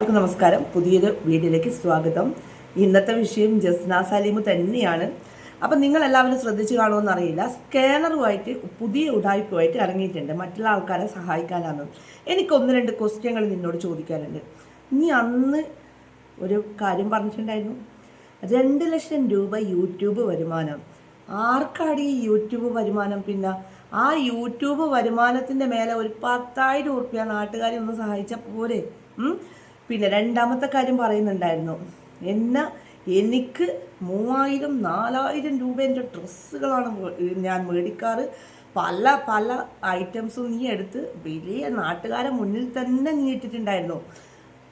എല്ലാവർക്കും നമസ്കാരം. പുതിയൊരു വീഡിയോയിലേക്ക് സ്വാഗതം. ഇന്നത്തെ വിഷയം ജസ്ന സലീം തന്നെയാണ്. അപ്പം നിങ്ങൾ എല്ലാവരും ശ്രദ്ധിച്ചു കാണുമെന്ന് അറിയില്ല. സ്കാനറുമായിട്ട് പുതിയ ഉടായ്പുമായിട്ട് ഇറങ്ങിയിട്ടുണ്ട്. മറ്റുള്ള ആൾക്കാരെ സഹായിക്കാനാണ്. എനിക്ക് ഒന്ന് രണ്ട് ക്വസ്റ്റ്യങ്ങൾ നിന്നോട് ചോദിക്കാനുണ്ട്. നീ അന്ന് ഒരു കാര്യം പറഞ്ഞിട്ടുണ്ടായിരുന്നു. രണ്ട് ലക്ഷം രൂപ യൂട്യൂബ് വരുമാനം. ആർക്കാണ് ഈ യൂട്യൂബ് വരുമാനം? പിന്നെ ആ യൂട്യൂബ് വരുമാനത്തിന്റെ മേലെ ഒരു പത്തായിരം ഉറുപ്പ്യ നാട്ടുകാരെ ഒന്ന് സഹായിച്ചാൽ പോരെ? പിന്നെ രണ്ടാമത്തെ കാര്യം പറയുന്നുണ്ടായിരുന്നു. എന്ന എനിക്ക് മൂവായിരം നാലായിരം രൂപേന്റെ ഡ്രസ്സുകളാണ് ഞാൻ മേടിക്കാറ്. പല പല ഐറ്റംസും നീ എടുത്ത് വലിയ നാട്ടുകാരെ മുന്നിൽ തന്നെ നീ ഇട്ടിട്ടുണ്ടായിരുന്നു.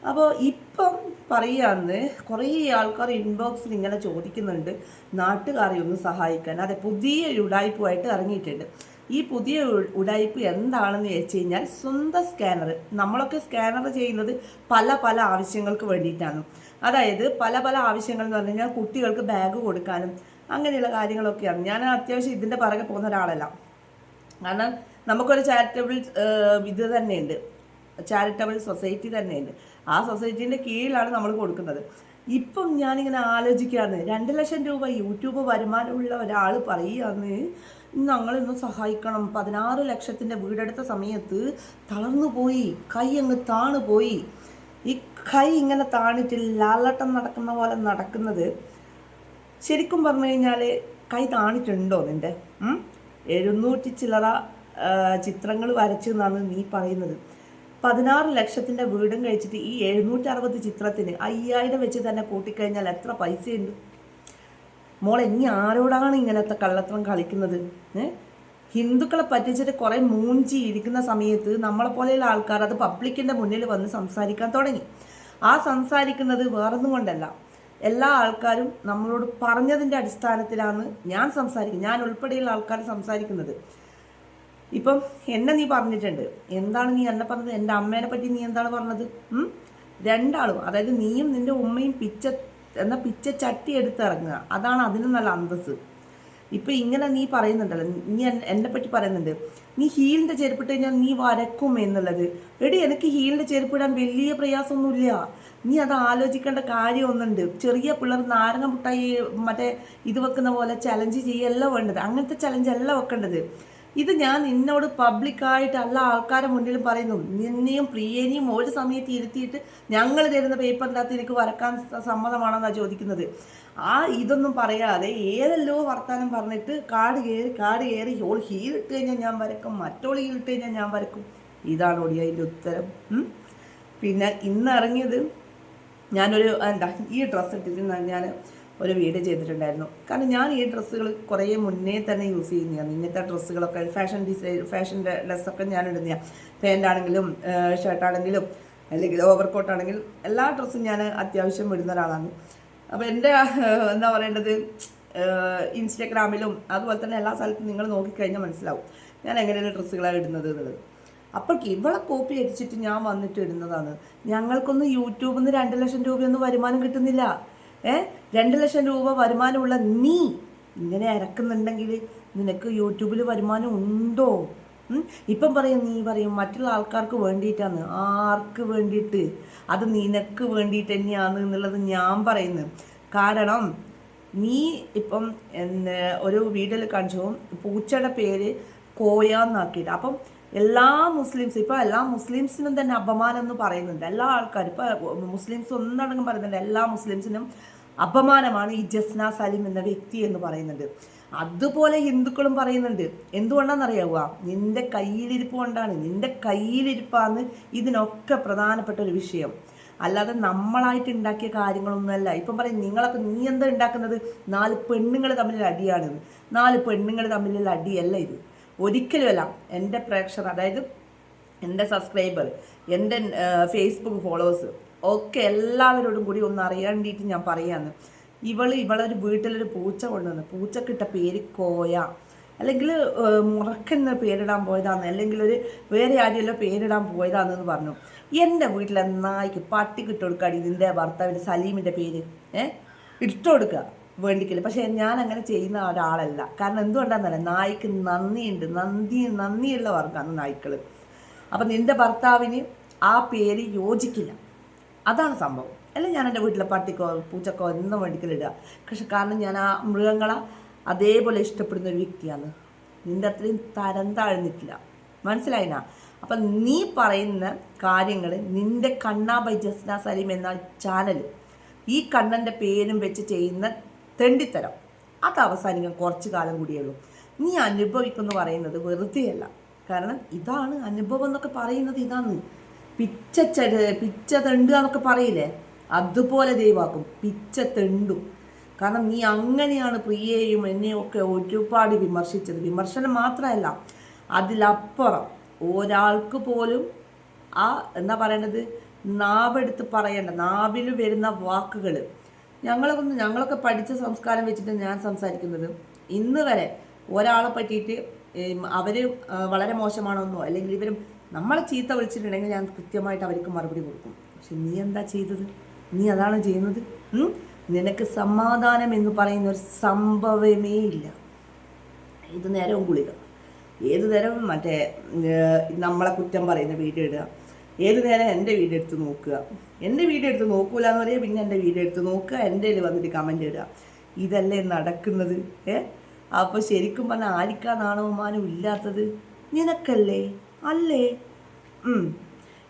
അപ്പോൾ ഇപ്പം പറയാന്ന് കുറേ ആൾക്കാർ ഇൻബോക്സിൽ ഇങ്ങനെ ചോദിക്കുന്നുണ്ട്. നാട്ടുകാരെ ഒന്ന് സഹായിക്കാൻ. അതെ പുതിയ ഉടായ്പുമായിട്ട് ഇറങ്ങിയിട്ടുണ്ട്. ഈ പുതിയ ഉടായ്പ എന്താണെന്ന് വെച്ച് കഴിഞ്ഞാൽ സ്വന്തം സ്കാനർ നമ്മളൊക്കെ സ്കാനർ ചെയ്യുന്നത് പല പല ആവശ്യങ്ങൾക്ക് വേണ്ടിയിട്ടാണ്. അതായത് പല പല ആവശ്യങ്ങൾ എന്ന് പറഞ്ഞു കഴിഞ്ഞാൽ കുട്ടികൾക്ക് ബാഗ് കൊടുക്കാനും അങ്ങനെയുള്ള കാര്യങ്ങളൊക്കെയാണ്. ഞാൻ അത്യാവശ്യം ഇതിന്റെ പുറകെ പോകുന്ന ഒരാളല്ല. കാരണം നമുക്കൊരു ചാരിറ്റബിൾ ഇത് തന്നെയുണ്ട്. ചാരിറ്റബിൾ സൊസൈറ്റി തന്നെയുണ്ട്. ആ സൊസൈറ്റീന്റെ കീഴിലാണ് നമ്മൾ കൊടുക്കുന്നത്. ഇപ്പം ഞാനിങ്ങനെ ആലോചിക്കുകയാണ്. രണ്ട് ലക്ഷം രൂപ യൂട്യൂബ് വരുമാനമുള്ള ഒരാൾ പറയുകയാണ് ഞങ്ങളിന്ന് സഹായിക്കണം. പതിനാറ് ലക്ഷത്തിന്റെ വീടെടുത്ത സമയത്ത് തളർന്നു പോയി. കൈ അങ്ങ് താണു പോയി. ഈ കൈ ഇങ്ങനെ താണിട്ട് ലാലട്ടം നടക്കുന്ന പോലെ നടക്കുന്നത് ശരിക്കും പറഞ്ഞു കഴിഞ്ഞാൽ കൈ താണിട്ടുണ്ടോ നിന്റെ? എഴുന്നൂറ്റി ചില്ലറ ചിത്രങ്ങൾ വരച്ചു എന്നാണ് നീ പറയുന്നത്. പതിനാറ് ലക്ഷത്തിന്റെ വീടും കഴിച്ചിട്ട് ഈ എഴുന്നൂറ്റി അറുപത് ചിത്രത്തിന് അയ്യായിരം വെച്ച് തന്നെ കൂട്ടിക്കഴിഞ്ഞാൽ എത്ര പൈസയുണ്ട്? മോളെ ഇനി ആരോടാണ് ഇങ്ങനത്തെ കള്ളത്തരം കളിക്കുന്നത്? ഏഹ് ഹിന്ദുക്കളെ പറ്റിച്ചിട്ട് കുറേ മൂഞ്ചി ഇരിക്കുന്ന സമയത്ത് നമ്മളെ പോലെയുള്ള ആൾക്കാർ അത് പബ്ലിക്കിന്റെ മുന്നിൽ വന്ന് സംസാരിക്കാൻ തുടങ്ങി. ആ സംസാരിക്കുന്നത് വേറൊന്നും കൊണ്ടല്ല. എല്ലാ ആൾക്കാരും നമ്മളോട് പറഞ്ഞതിന്റെ അടിസ്ഥാനത്തിലാണ് ഞാൻ സംസാരിക്കുന്നത്. ഞാൻ ഉൾപ്പെടെയുള്ള ആൾക്കാർ സംസാരിക്കുന്നത്. ഇപ്പം എന്നെ നീ പറഞ്ഞിട്ടുണ്ട്. എന്താണ് നീ എന്നെ പറഞ്ഞത്? എന്റെ അമ്മേനെ പറ്റി നീ എന്താണ് പറഞ്ഞത്? രണ്ടാളും അതായത് നീയും നിന്റെ ഉമ്മയും പിച്ച എന്ന പിച്ച ചട്ടി എടുത്തിറങ്ങുക. അതാണ് അതിന് നല്ല അന്തസ്സ്. ഇപ്പം ഇങ്ങനെ നീ പറയുന്നുണ്ടല്ലോ. നീ എന്നെ പറ്റി പറയുന്നുണ്ട്. നീ ഹീലിന്റെ ചെരുപ്പിട്ട് കഴിഞ്ഞാൽ നീ വരക്കും എന്നുള്ളത്. എടി എനിക്ക് ഹീലിന്റെ ചെരുപ്പിടാൻ വലിയ പ്രയാസമൊന്നുമില്ല. നീ അത് ആലോചിക്കേണ്ട കാര്യം ഒന്നുണ്ട് ചെറിയ പിള്ളേർ നാരങ്ങ മുട്ടായി മറ്റേ ഇത് വെക്കുന്ന പോലെ ചലഞ്ച് ചെയ്യല്ല വേണ്ടത്. അങ്ങനത്തെ ചലഞ്ച് അല്ല വെക്കേണ്ടത്. ഇത് ഞാൻ നിന്നോട് പബ്ലിക്കായിട്ട് അല്ല ആൾക്കാരുടെ മുന്നിലും പറയുന്നു. നിന്നെയും പ്രിയനെയും ഒരു സമയത്ത് ഇരുത്തിയിട്ട് ഞങ്ങൾ തരുന്ന പേപ്പറിനകത്ത് എനിക്ക് വരക്കാൻ സമ്മതമാണെന്നാണ് ചോദിക്കുന്നത്. ആ ഇതൊന്നും പറയാതെ ഏതെല്ലോ വർത്താനം പറഞ്ഞിട്ട് കാട് കയറി കാട് കയറി ഓൾ ഹീലിട്ട് കഴിഞ്ഞാൽ ഞാൻ വരക്കും. മറ്റോൾ ഹീലിട്ട് കഴിഞ്ഞാൽ ഞാൻ വരക്കും. ഇതാണ് ഓടി അതിന്റെ ഉത്തരം? പിന്നെ ഇന്ന് ഇറങ്ങിയത് ഞാനൊരു എന്താ ഈ ഡ്രസ്സ് ഇട്ടിരുന്ന ഞാൻ ഒരു വീഡിയോ ചെയ്തിട്ടുണ്ടായിരുന്നു. കാരണം ഞാൻ ഈ ഡ്രസ്സുകൾ കുറേ മുന്നേ തന്നെ യൂസ് ചെയ്യുന്നതാണ്. ഇങ്ങനത്തെ ഡ്രസ്സുകളൊക്കെ ഫാഷൻ ഡിസൈൻ ഫാഷൻ ഡ്രസ്സൊക്കെ ഞാൻ ഇടുന്നതാണ്. പാന്റാണെങ്കിലും ഷർട്ടാണെങ്കിലും അല്ലെങ്കിൽ ഓവർ കോട്ടാണെങ്കിലും എല്ലാ ഡ്രസ്സും ഞാൻ അത്യാവശ്യം ഇടുന്ന ഒരാളാണ്. അപ്പോൾ എന്റെ എന്താ പറയേണ്ടത്? ഇൻസ്റ്റഗ്രാമിലും അതുപോലെ തന്നെ എല്ലാ സ്ഥലത്തും നിങ്ങൾ നോക്കിക്കഴിഞ്ഞാൽ മനസ്സിലാവും ഞാൻ എങ്ങനെയാണ് ഡ്രസ്സുകളാണ് ഇടുന്നത് എന്നുള്ളത്. അപ്പോഴേക്ക് ഇവളെ കോപ്പി അടിച്ചിട്ട് ഞാൻ വന്നിട്ട് ഇടുന്നതാണ്. ഞങ്ങൾക്കൊന്നും യൂട്യൂബിൽ നിന്ന് രണ്ട് ലക്ഷം രൂപയൊന്നും വരുമാനം കിട്ടുന്നില്ല. ഏ? രണ്ട് ലക്ഷം രൂപ വരുമാനമുള്ള നീ ഇങ്ങനെ ഇറക്കുന്നുണ്ടെങ്കിൽ നിനക്ക് യൂട്യൂബിൽ വരുമാനം ഉണ്ടോ? ഇപ്പം പറയും നീ പറയും മറ്റുള്ള ആൾക്കാർക്ക് വേണ്ടിയിട്ടാണ്. ആർക്ക് വേണ്ടിയിട്ട്? അത് നിനക്ക് വേണ്ടിയിട്ട് തന്നെയാണ് എന്നുള്ളത് ഞാൻ പറയുന്നു. കാരണം നീ ഇപ്പം ഒരു വീഡിയോയിൽ കാണിച്ചു. പൂച്ചയുടെ പേര് കോയ എന്നാക്കിയിട്ട്. അപ്പം എല്ലാ മുസ്ലിംസ് ഇപ്പോൾ എല്ലാ മുസ്ലിംസിനും തന്നെ അപമാനം എന്ന് പറയുന്നുണ്ട്. എല്ലാ ആൾക്കാരും ഇപ്പോൾ മുസ്ലിംസ് ഒന്നടങ്കം പറയുന്നുണ്ട് എല്ലാ മുസ്ലിംസിനും അപമാനമാണ് ഈ ജസ്ന സലിം എന്ന വ്യക്തി എന്ന് പറയുന്നുണ്ട്. അതുപോലെ ഹിന്ദുക്കളും പറയുന്നുണ്ട്. എന്തുകൊണ്ടാണെന്നറിയാവുക നിന്റെ കയ്യിലിരിപ്പ് കൊണ്ടാണ് നിന്റെ കയ്യിലിരിപ്പാന്ന് ഇതിനൊക്കെ പ്രധാനപ്പെട്ട ഒരു വിഷയം. അല്ലാതെ നമ്മളായിട്ട് ഉണ്ടാക്കിയ കാര്യങ്ങളൊന്നുമല്ല. ഇപ്പം പറയും നിങ്ങളൊക്കെ നീ എന്താ ഉണ്ടാക്കുന്നത്? നാല് പെണ്ണുങ്ങൾ തമ്മിലുള്ള അടിയാണിത് നാല് പെണ്ണുങ്ങൾ തമ്മിലുള്ള അടിയല്ല ഇത്. ഒരിക്കലുമല്ല എന്റെ പ്രേക്ഷകർ അതായത് എന്റെ സബ്സ്ക്രൈബർ എന്റെ ഫേസ്ബുക്ക് ഫോളോവേഴ്സ് ഒക്കെ എല്ലാവരോടും കൂടി ഒന്ന് അറിയാണ്ടിട്ട് ഞാൻ പറയാന്ന്. ഇവൾ ഇവളൊരു വീട്ടിലൊരു പൂച്ച കൊണ്ടുവന്ന് പൂച്ചക്കിട്ട പേര് കോയ. അല്ലെങ്കിൽ മുറക്കെന്ന് പേരിടാൻ പോയതാന്ന് അല്ലെങ്കിൽ ഒരു വേറെ ആരെയല്ലോ പേരിടാൻ പോയതാണെന്ന് പറഞ്ഞു. എന്റെ വീട്ടിലെ നായ്ക്ക് പട്ടി കൊടുക്കാടി ഇതിന്റെ ഭർത്താവിന്റെ സലീമിന്റെ പേര് ഏഹ് ഇട്ട് കൊടുക്കുക വേണ്ടിക്കില്ല പക്ഷേ ഞാൻ അങ്ങനെ ചെയ്യുന്ന ഒരാളല്ല. കാരണം എന്തുകൊണ്ടാണെന്നല്ല നായ്ക്ക് നന്ദിയുണ്ട്. നന്ദി നന്ദിയുള്ള വർഗമാണ് നായ്ക്കൾ അപ്പം നിന്റെ ഭർത്താവിന് ആ പേര് യോജിക്കില്ല. അതാണ് സംഭവം. അല്ല ഞാൻ എന്റെ വീട്ടിലെ പട്ടിക്കോ പൂച്ചക്കോ എന്നും വേണ്ടിക്കലിടുക. പക്ഷെ കാരണം ഞാൻ ആ മൃഗങ്ങളെ അതേപോലെ ഇഷ്ടപ്പെടുന്ന ഒരു വ്യക്തിയാണ്. നിന്റെ അത്രയും തരം താഴ്ന്നിട്ടില്ല. മനസ്സിലായിനാ? അപ്പം നീ പറയുന്ന കാര്യങ്ങൾ നിന്റെ കണ്ണാ ബൈ ജസ്ന സലീം എന്ന ചാനൽ ഈ കണ്ണന്റെ പേരും വെച്ച് ചെയ്യുന്ന തെണ്ടിത്തരം. അത് അവസാനിക്കാൻ കുറച്ച് കാലം കൂടിയുള്ളൂ നീ അനുഭവിക്കുന്നു പറയുന്നത് വെറുതെയല്ല. കാരണം ഇതാണ് അനുഭവം എന്നൊക്കെ പറയുന്നത് ഇതാണ്. പിച്ച പിച്ച തെണ്ടുക എന്നൊക്കെ പറയില്ലേ? അതുപോലെ ദൈവാക്കും പിച്ച തെണ്ടും. കാരണം നീ അങ്ങനെയാണ് പ്രിയയെയും എന്നെയും ഒക്കെ ഒരുപാട് വിമർശിച്ചത്. വിമർശനം മാത്രമല്ല അതിലപ്പുറം ഒരാൾക്ക് പോലും ആ എന്താ പറയണത്? നാവെടുത്ത് പറയേണ്ട നാവിൽ വരുന്ന വാക്കുകൾ ഞങ്ങളൊക്കെ ഞങ്ങളൊക്കെ പഠിച്ച സംസ്കാരം വെച്ചിട്ട് ഞാൻ സംസാരിക്കുന്നത് ഇന്ന് വരെ ഒരാളെ പറ്റിയിട്ട് അവർ വളരെ മോശമാണെന്നോ അല്ലെങ്കിൽ ഇവരും നമ്മളെ ചീത്ത വിളിച്ചിട്ടുണ്ടെങ്കിൽ ഞാൻ കൃത്യമായിട്ട് അവർക്ക് മറുപടി കൊടുക്കും. പക്ഷെ നീ എന്താ ചെയ്തത്? നീ അതാണ് ചെയ്യുന്നത്? നിനക്ക് സമാധാനം എന്ന് പറയുന്ന ഒരു സംഭവമേ ഇല്ല. ഏത് നേരവും ഗുളിക. ഏത് നേരവും മറ്റേ നമ്മളെ കുറ്റം പറയുന്ന വീട് ഇടുക. ഏത് നേരം എന്റെ വീഡിയോ എടുത്ത് നോക്കുക? എന്റെ വീഡിയോ എടുത്ത് നോക്കൂല എന്ന് പറയുക പിന്നെ എന്റെ വീഡിയോ എടുത്ത് നോക്കുക എന്റെ വന്നിട്ട് കമന്റ് ഇടുക. ഇതല്ലേ നടക്കുന്നത് ഏ? അപ്പോൾ ശരിക്കും പറഞ്ഞാൽ ആരിക്കാ നാണവമാനം ഇല്ലാത്തത്? നിനക്കല്ലേ? അല്ലേ?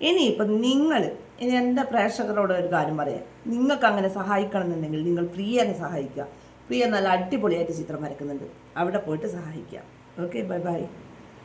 ഇനി ഇനിയിപ്പം നിങ്ങൾ ഇനി എന്റെ പ്രേക്ഷകരോട് ഒരു കാര്യം പറയാം. നിങ്ങൾക്ക് അങ്ങനെ സഹായിക്കണം എന്നുണ്ടെങ്കിൽ നിങ്ങൾ പ്രിയനെ സഹായിക്കുക. പ്രിയ നല്ല അടിപൊളിയായിട്ട് ചിത്രം വരക്കുന്നുണ്ട് അവിടെ പോയിട്ട് സഹായിക്കുക. Okay bye bye.